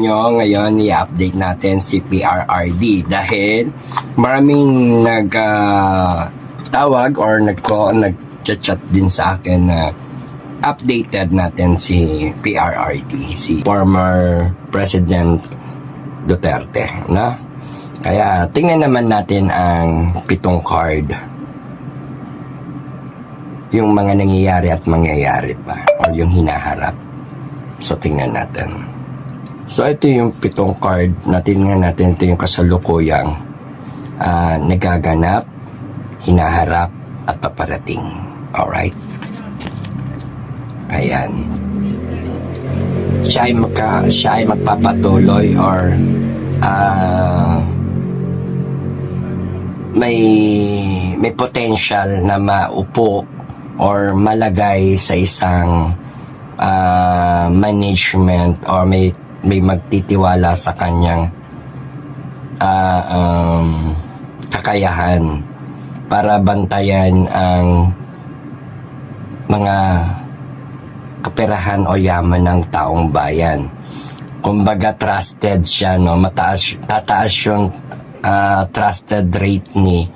inyo ngayon i-update natin si PRRD dahil maraming nag ah, tawag or nagko nag-chat din sa akin na updated natin si PRRD, si former President Duterte, na? Kaya tingnan naman natin ang pitong card yung mga nangyayari at mangyayari pa or yung hinaharap. So, tingnan natin. So, ito yung pitong card. Natin nga natin ito yung kasalukuyang ah, nagaganap, hinaharap, at paparating. Alright? Ayan. Siya ay, magka, siya ay magpapatuloy or ah, may may potential na maupo or malagay sa isang ah, management or may may magtitiwala sa kanyang ah, um, kakayahan para bantayan ang mga kaperahan o yaman ng taong bayan. Kumbaga trusted siya no, mataas tataas yung ah, trusted rate ni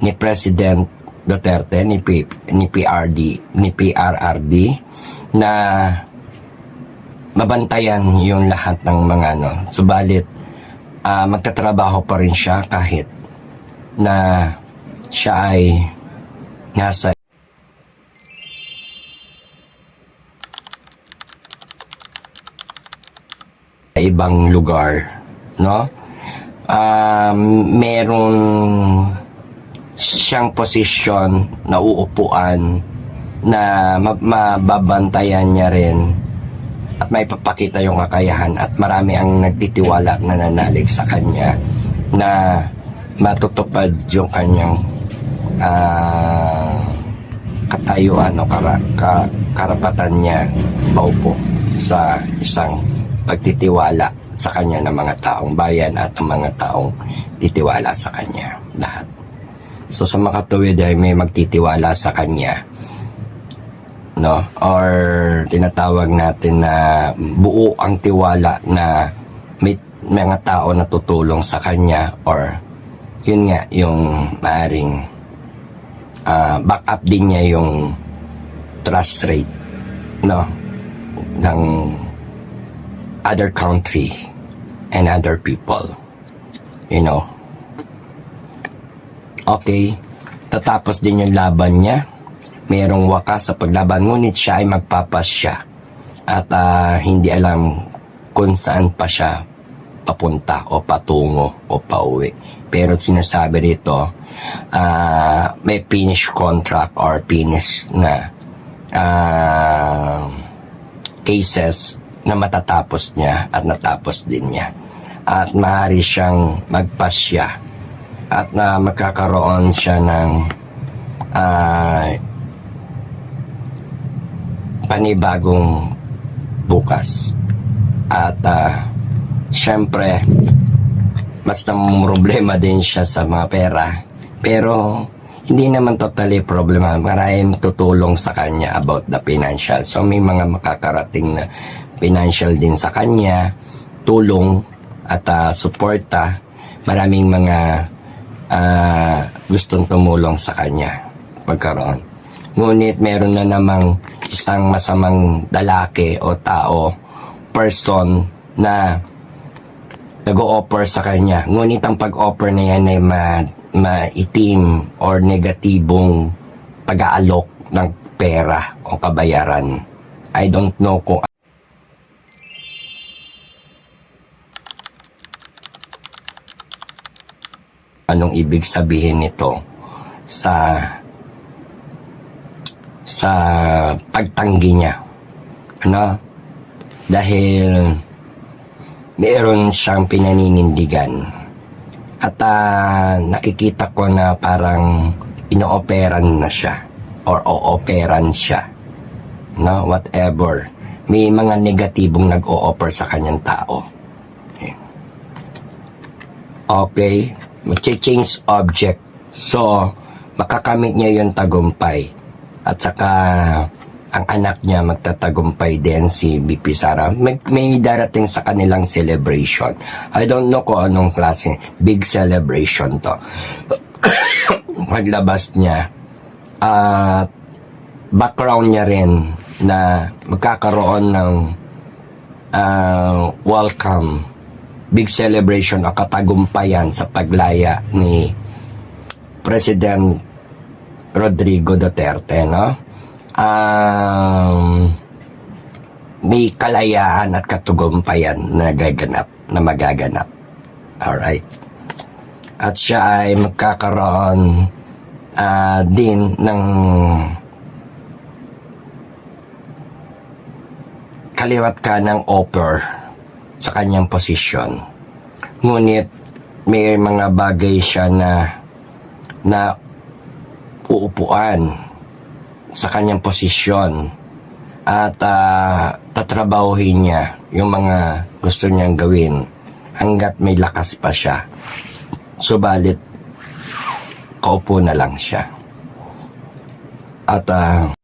ni President Duterte ni P, ni PRD ni PRRD na mabantayan yung lahat ng mga ano. Subalit ah, magtatrabaho pa rin siya kahit na siya ay nasa ibang lugar, no? Um, meron siyang posisyon na uupuan na ma- mababantayan niya rin at may papakita yung kakayahan at marami ang nagtitiwala at nananalig sa kanya na matutupad yung kanyang ah, katayuan o kara, ka, karapatan niya paupo sa isang pagtitiwala sa kanya ng mga taong bayan at mga taong titiwala sa kanya lahat. So sa makatuwid ay may magtitiwala sa kanya no? Or tinatawag natin na buo ang tiwala na may mga tao na tutulong sa kanya or yun nga yung maaring ah, back up din niya yung trust rate no? Ng other country and other people you know? Okay. Tatapos din yung laban niya merong wakas sa paglaban ngunit siya ay magpapasya. At ah, hindi alam kung saan pa siya papunta o patungo o pauwi. Pero sinasabi rito ah, may finish contract or finish na ah, cases na matatapos niya at natapos din niya. At maaari siyang magpasya at na magkakaroon siya ng ah, panibagong bukas. At ah, syempre, mas problema din siya sa mga pera. Pero hindi naman totally problema. Maraming tutulong sa kanya about the financial. So may mga makakarating na financial din sa kanya, tulong at ah, suporta. Maraming mga ah, gustong tumulong sa kanya pagkaroon. Ngunit meron na namang isang masamang dalaki o tao, person na nag-o-offer sa kanya. Ngunit ang pag-offer na yan ay ma maitim or negatibong pag-aalok ng pera o kabayaran. I don't know kung anong ibig sabihin nito sa sa pagtanggi niya. Ano? Dahil meron siyang pinaninindigan. At ah, nakikita ko na parang inooperan na siya or ooperan siya. No, whatever. May mga negatibong nag-o-offer sa kanyang tao. Okay. Okay, mag-change object. So, makakamit niya yung tagumpay. At saka, ang anak niya magtatagumpay din si BP Sara. May, may darating sa kanilang celebration. I don't know kung anong klase. Big celebration to. Paglabas niya, at background niya rin na magkakaroon ng ah, welcome big celebration o katagumpayan sa paglaya ni President Rodrigo Duterte, no? Um, may kalayaan at katugumpayan na gaganap, na magaganap. Alright. At siya ay magkakaroon ah, din ng kaliwat ka ng offer sa kanyang posisyon. Ngunit may mga bagay siya na na uupuan sa kanyang posisyon at ah, tatrabahuhin niya yung mga gusto niyang gawin hanggat may lakas pa siya. Subalit, kaupo na lang siya. At ah,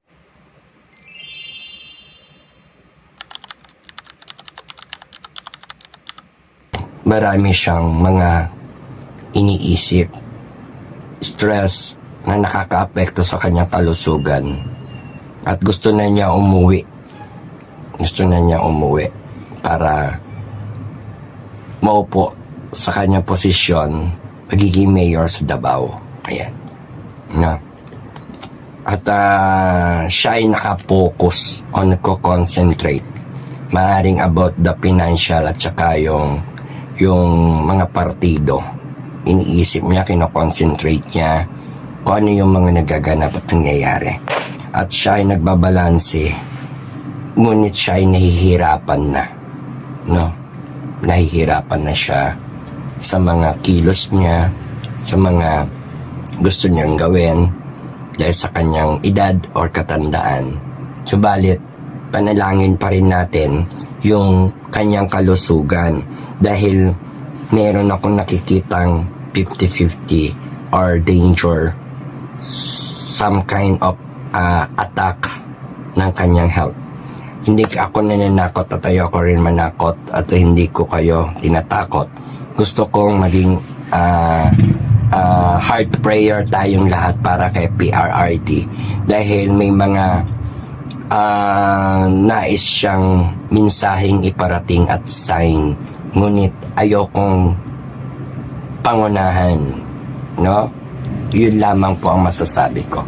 marami siyang mga iniisip, stress na nakakaapekto sa kanyang kalusugan. At gusto na niya umuwi. Gusto na niya umuwi para maupo sa kanyang posisyon pagiging mayor sa Davao. Ayan. No? At ah, siya ay nakapokus o nagko-concentrate maaring about the financial at saka yung yung mga partido iniisip niya, kinoconcentrate niya kung ano yung mga nagaganap at nangyayari. At siya ay nagbabalanse, ngunit siya ay nahihirapan na. No? Nahihirapan na siya sa mga kilos niya, sa mga gusto niyang gawin dahil sa kanyang edad or katandaan. Subalit, panalangin pa rin natin yung kanyang kalusugan dahil meron akong nakikitang 50-50 or danger some kind of ah, attack ng kanyang health. Hindi ako nananakot at ayoko rin manakot at hindi ko kayo tinatakot. Gusto kong maging ah, ah, heart prayer tayong lahat para kay PRRT dahil may mga ah, nais siyang minsaheng iparating at sign ngunit ayokong pangunahan no yun lamang po ang masasabi ko